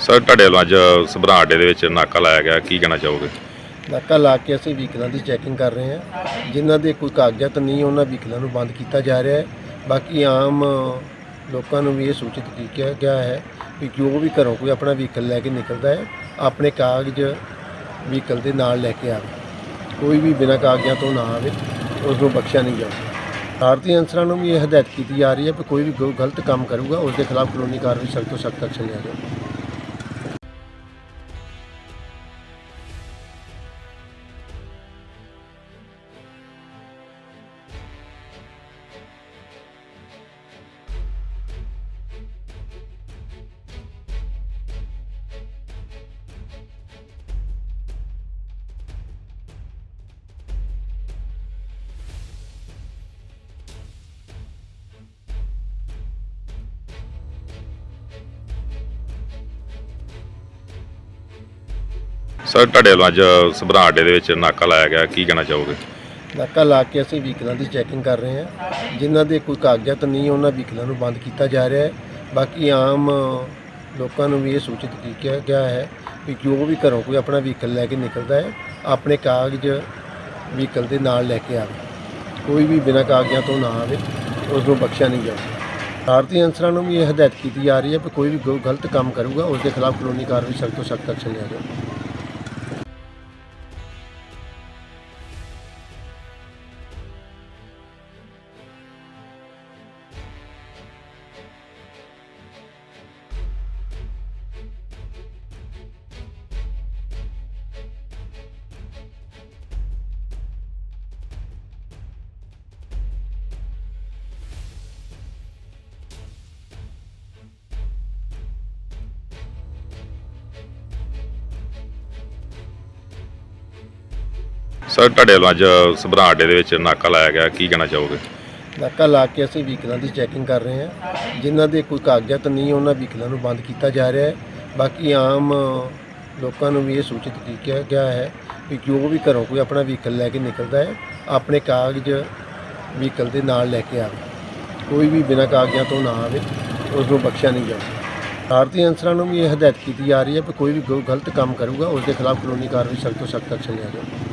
Sir, ਤੁਹਾਡੇ ਵੱਲੋਂ ਅੱਜ ਸਭਰਾ ਅੱਡੇ ਦੇ ਵਿੱਚ ਨਾਕਾ ਲਾਇਆ ਗਿਆ। ਕੀ ਕਹਿਣਾ ਚਾਹੋਗੇ? ਨਾਕਾ ਲਾ ਕੇ ਅਸੀਂ ਵਹੀਕਲਾਂ ਦੀ ਚੈਕਿੰਗ ਕਰ ਰਹੇ ਹਾਂ। ਜਿਨ੍ਹਾਂ ਦੇ ਕੋਈ ਕਾਗਜ਼ਾਤ ਨਹੀਂ, ਉਹਨਾਂ ਵਹੀਕਲਾਂ ਨੂੰ ਬੰਦ ਕੀਤਾ ਜਾ ਰਿਹਾ ਹੈ। ਬਾਕੀ ਆਮ ਲੋਕਾਂ ਨੂੰ ਵੀ ਇਹ ਸੂਚਿਤ ਕੀਤਾ ਗਿਆ ਹੈ ਕਿ ਜੋ ਵੀ ਘਰੋਂ ਕੋਈ ਆਪਣਾ ਵਹੀਕਲ ਲੈ ਕੇ ਨਿਕਲਦਾ ਹੈ, ਆਪਣੇ ਕਾਗਜ਼ ਵਹੀਕਲ ਦੇ ਨਾਲ ਲੈ ਕੇ ਆਵੇ। ਕੋਈ ਵੀ ਬਿਨਾਂ ਕਾਗਜ਼ਾਂ ਤੋਂ ਨਾ ਆਵੇ, ਉਸ ਨੂੰ ਬਖਸ਼ਿਆ ਨਹੀਂ ਜਾਵੇ। ਭਾਰਤੀ ਅਨਸਰਾਂ ਨੂੰ ਵੀ ਇਹ ਹਦਾਇਤ ਕੀਤੀ ਜਾ ਰਹੀ ਹੈ ਕਿ ਕੋਈ ਵੀ ਗਲਤ ਕੰਮ ਕਰੂਗਾ, ਉਸ ਦੇ ਖਿਲਾਫ ਕਾਨੂੰਨੀ ਕਾਰਵਾਈ ਸਖਤ ਤੋਂ ਸਖਤ ਐਕਸ਼ਨ ਲਿਆ ਜਾਵੇ। ਸਰ, ਤੁਹਾਡੇ ਵੱਲੋਂ ਅੱਜ ਸਭਰਾ ਅੱਡੇ ਦੇ ਵਿੱਚ ਨਾਕਾ ਲਾਇਆ ਗਿਆ। ਕੀ ਕਹਿਣਾ ਚਾਹੋਗੇ? ਨਾਕਾ ਲਾ ਕੇ ਅਸੀਂ ਵਹੀਕਲਾਂ ਦੀ ਚੈਕਿੰਗ ਕਰ ਰਹੇ ਹਾਂ। ਜਿਨ੍ਹਾਂ ਦੇ ਕੋਈ ਕਾਗਜ਼ਾਤ ਨਹੀਂ, ਉਹਨਾਂ ਵਹੀਕਲਾਂ ਨੂੰ ਬੰਦ ਕੀਤਾ ਜਾ ਰਿਹਾ ਹੈ। ਬਾਕੀ ਆਮ ਲੋਕਾਂ ਨੂੰ ਵੀ ਇਹ ਸੂਚਿਤ ਕੀਤਾ ਗਿਆ ਹੈ ਕਿ ਜੋ ਵੀ ਘਰੋਂ ਕੋਈ ਆਪਣਾ ਵਹੀਕਲ ਲੈ ਕੇ ਨਿਕਲਦਾ ਹੈ, ਆਪਣੇ ਕਾਗਜ਼ ਵਹੀਕਲ ਦੇ ਨਾਲ ਲੈ ਕੇ ਆਵੇ। ਕੋਈ ਵੀ ਬਿਨਾਂ ਕਾਗਜ਼ਾਂ ਤੋਂ ਨਾ ਆਵੇ ਉਸ ਨੂੰ ਬਖਸ਼ਿਆ ਨਹੀਂ ਜਾਵੇ। ਭਾਰਤੀ ਅਨਸਰਾਂ ਨੂੰ ਵੀ ਇਹ ਹਦਾਇਤ ਕੀਤੀ ਜਾ ਰਹੀ ਹੈ ਕਿ ਕੋਈ ਵੀ ਗਲਤ ਕੰਮ ਕਰੂਗਾ ਉਸ ਦੇ ਖਿਲਾਫ ਕਾਨੂੰਨੀ ਕਾਰਵਾਈ ਸਖਤ ਤੋਂ ਸਖਤ ਐਕਸ਼ਨ ਲਿਆ ਜਾਵੇ। ਸਰ, ਤੁਹਾਡੇ ਵੱਲੋਂ ਅੱਜ ਸਭਰਾ ਅੱਡੇ ਦੇ ਵਿੱਚ ਨਾਕਾ ਲਾਇਆ ਗਿਆ, ਕੀ ਕਹਿਣਾ ਚਾਹੋਗੇ? ਨਾਕਾ ਲਾ ਕੇ ਅਸੀਂ ਵਹੀਕਲਾਂ ਦੀ ਚੈਕਿੰਗ ਕਰ ਰਹੇ ਹਾਂ। ਜਿਨ੍ਹਾਂ ਦੇ ਕੋਈ ਕਾਗਜ਼ਾਤ ਨਹੀਂ, ਉਹਨਾਂ ਵਹੀਕਲਾਂ ਨੂੰ ਬੰਦ ਕੀਤਾ ਜਾ ਰਿਹਾ ਹੈ। ਬਾਕੀ ਆਮ ਲੋਕਾਂ ਨੂੰ ਵੀ ਇਹ ਸੂਚਿਤ ਕੀਤਾ ਗਿਆ ਹੈ ਕਿ ਜੋ ਵੀ ਘਰੋਂ ਕੋਈ ਆਪਣਾ ਵਹੀਕਲ ਲੈ ਕੇ ਨਿਕਲਦਾ ਹੈ, ਆਪਣੇ ਕਾਗਜ਼ ਵਹੀਕਲ ਦੇ ਨਾਲ ਲੈ ਕੇ ਆਵੇ। ਕੋਈ ਵੀ ਬਿਨਾਂ ਕਾਗਜ਼ਾਂ ਤੋਂ ਨਾ ਆਵੇ, ਉਸ ਨੂੰ ਬਖਸ਼ਿਆ ਨਹੀਂ ਜਾਵੇ। ਭਾਰਤੀ ਅਨਸਰਾਂ ਨੂੰ ਵੀ ਇਹ ਹਦਾਇਤ ਕੀਤੀ ਜਾ ਰਹੀ ਹੈ ਕਿ ਕੋਈ ਵੀ ਗ- ਗਲਤ ਕੰਮ ਕਰੂਗਾ, ਉਸ ਦੇ ਖਿਲਾਫ ਕਾਨੂੰਨੀ ਕਾਰਵਾਈ ਸਖਤ ਤੋਂ ਸਖਤ ਐਕਸ਼ਨ ਲਿਆ ਜਾਵੇ।